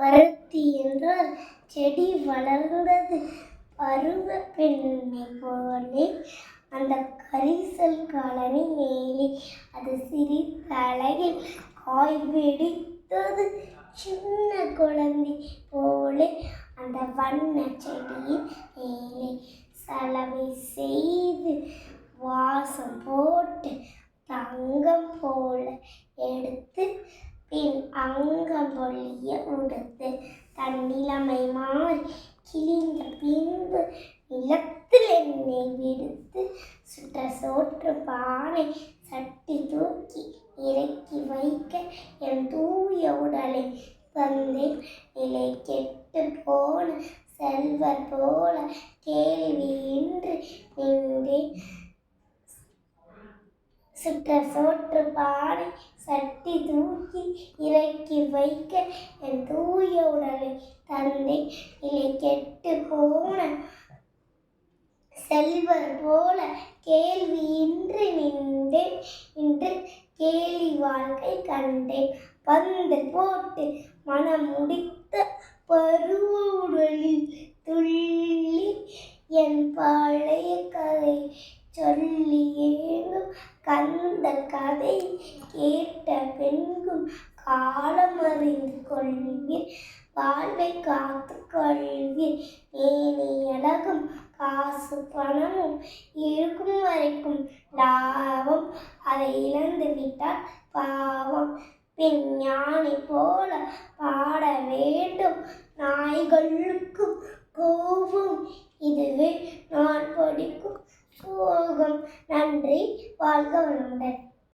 பருத்தி என்றால் செடி வளர்ந்தது. பருவ பெண்ணை போலே அந்த கரிசல் காலனி மேலே அது சிரித்த அழகில் காய் வெடித்தது. சின்ன குழந்தை போலே அந்த வண்ண செடியின் மேலே சலவை செய்து வாசம் போட்டு தங்கம் போல எடுத்து பின் அங்கம் பொழிய உடுத்து தன்னிலமை மாறி கிழிந்த பின்பு நிலத்தில் என்னை விடுத்து சுட்ட சோற்று பானை சட்டி தூக்கி இறக்கி வைக்க என் தூய உடலை தந்தேன். நிலை கெட்டு போன செல்வர் போல கேள்வியின்றி நின்றேன் சுட்ட சோற்று பானை சட்டி தூக்கி இறக்கி வைக்க என் தூய உடலை தந்தை நிலை கெட்டு போன செல்வர் போல கேள்வியின்றி நின்றேன். இன்று கேலி வாழ்க்கை கண்டேன். பந்து போட்டு மனம் முடித்த பருவ உடலில் துள்ளி என் பழைய கதை சொல்லி ஏங்கும் கந்த கதை கேட்ட பெண்கும் காலம் அறிந்து கொள்வீர். வாழ்வை காத்து கொள்வீர். மேனி அழகும் காசு பணமும் இருக்கும் வரைக்கும் லாபம். அதை இழந்து விட்டால் பாவம். பின் ஞானி போல பாட வேண்டும். நாய்களுக்கும் கோபம். இதுவே நான் படிக்கும் போகும் நன்றி. வாழ்க வளமுடன்